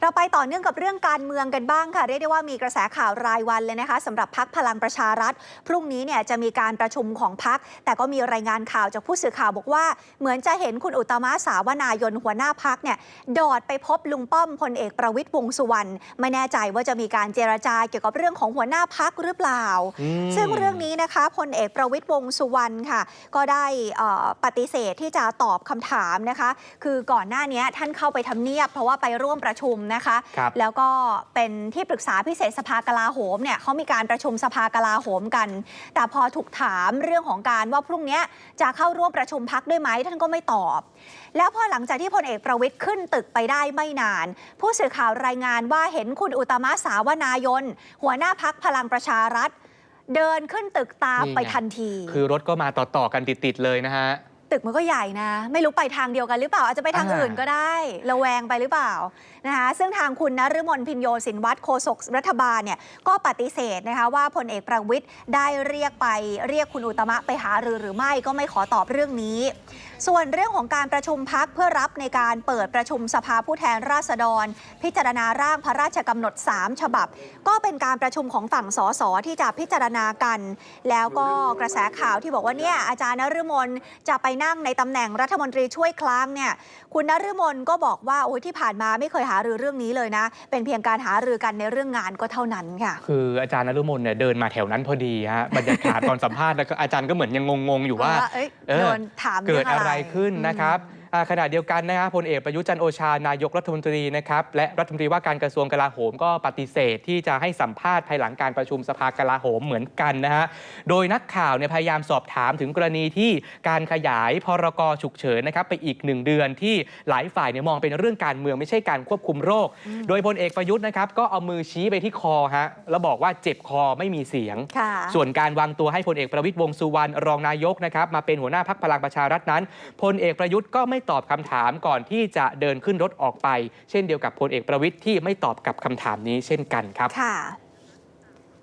เราไปต่อเนื่องกับเรื่องการเมืองกันบ้างค่ะ เรียกได้ว่ามีกระแสข่าวรายวันเลยนะคะสำหรับพักพลังประชารัฐ พรุ่งนี้เนี่ยจะมีการประชุมของพัก แต่ก็มีรายงานข่าวจากผู้สื่อข่าวบอกว่า เหมือนจะเห็นคุณอุตตมะสาวนายนหัวหน้าพักเนี่ยโดดไปพบลุงป้อมพลเอกประวิตยวงษ์สุวรรณไม่แน่ใจว่าจะมีการเจรจาเกี่ยวกับเรื่องของหัวหน้าพักหรือเปล่าอืมซึ่งเรื่องนี้นะคะพลเอกประวิตยวงษ์สุวรรณค่ะ ก็ได้เอ่อปฏิเสธที่จะตอบคำถามนะคะ คือก่อนหน้านี้ท่านเข้าไปทำเนียบเพราะว่าไปร่วมประชุมนะคะครับแล้วก็เป็นที่ปรึกษาพิเศษสภากลาโหมเนี่ยเขามีการประชุมสภากลาโหมกัน แต่พอถูกถามเรื่องของการว่าพรุ่งนี้จะเข้าร่วมประชุมพักด้วยไหมท่านก็ไม่ตอบ แล้วพอหลังจากที่พลเอกประวิทย์ขึ้นตึกไปได้ไม่นาน ผู้สื่อข่าวรายงานว่าเห็นคุณอุตตมะสาวนายน หัวหน้าพักพลังประชารัฐ เดินขึ้นตึกตามนี่ไงไปทันที คือรถก็มาต่อๆกันติดๆเลยนะฮะ ตึกมันก็ใหญ่นะ ไม่รู้ไปทางเดียวกันหรือเปล่า อาจจะไปทางอ่า อื่นก็ได้ระแวงไปหรือเปล่านะคะซึ่งทางคุณนฤมลพินโยสินวัตรโฆษกรัฐบาลเนี่ยก็ปฏิเสธนะคะว่าพลเอกประวิทย์ได้เรียกไปเรียกคุณอุตตมะไปหารือหรือไม่ก็ไม่ขอตอบเรื่องนี้ ส่วนเรื่องของการประชุมพักเพื่อรับในการเปิดประชุมสภาผู้แทนราษฎร พิจารณาร่างพระราชกำหนด 3 ฉบับ ก็เป็นการประชุมของฝั่งสสที่จะพิจารณากัน แล้วก็กระแสข่าวที่บอกว่าเนี่ยอาจารย์นฤมลจะไปนั่งในตำแหน่งรัฐมนตรีช่วยคลังเนี่ยคุณนฤมลก็บอกว่าโอ้ยที่ผ่านมาไม่เคยหารือเรื่องนี้เลยนะ เป็นเพียงการหารือกันในเรื่องงานก็เท่านั้นค่ะ คืออาจารย์นฤมลเนี่ยเดินมาแถวนั้นพอดีฮะบรรยากาศตอนสัมภาษณ์แล้วก็อาจารย์ก็เหมือนยังงงๆอยู่ว่าเอ้ยเออโดนถามเกิดงอะไรขึ้นนะครับอ่า ขณะเดียวกันนะฮะพลเอกประยุทธ์จันทร์โอชานายกรัฐมนตรีนะครับและรัฐมนตรีว่าการกระทรวงกลาโหมก็ปฏิเสธที่จะให้สัมภาษณ์ภายหลังการประชุมสภากลาโหมเหมือนกันนะฮะโดยนักข่าวเนี่ยพยายามสอบถามถึงกรณีที่การขยายพรกฉุกเฉินนะครับไปอีกหนึ่งเดือนที่หลายฝ่ายเนี่ยมองเป็นเรื่องการเมืองไม่ใช่การควบคุมโรค โดยพลเอกประยุทธ์นะครับก็เอามือชี้ไปที่คอฮะแล้วบอกว่าเจ็บคอไม่มีเสียงค่ะส่วนการวางตัวให้พลเอกประวิตยวงษ์สุวรรณรองนายกนะครับมาเป็นหัวหน้าพักพลังประชารัฐนั้นพลเอกประยุทธ์ก็ไม่ตอบคำถามก่อนที่จะเดินขึ้นรถออกไป เช่นเดียวกับพลเอกประวิทย์ที่ไม่ตอบกับคำถามนี้เช่นกันครับค่ะ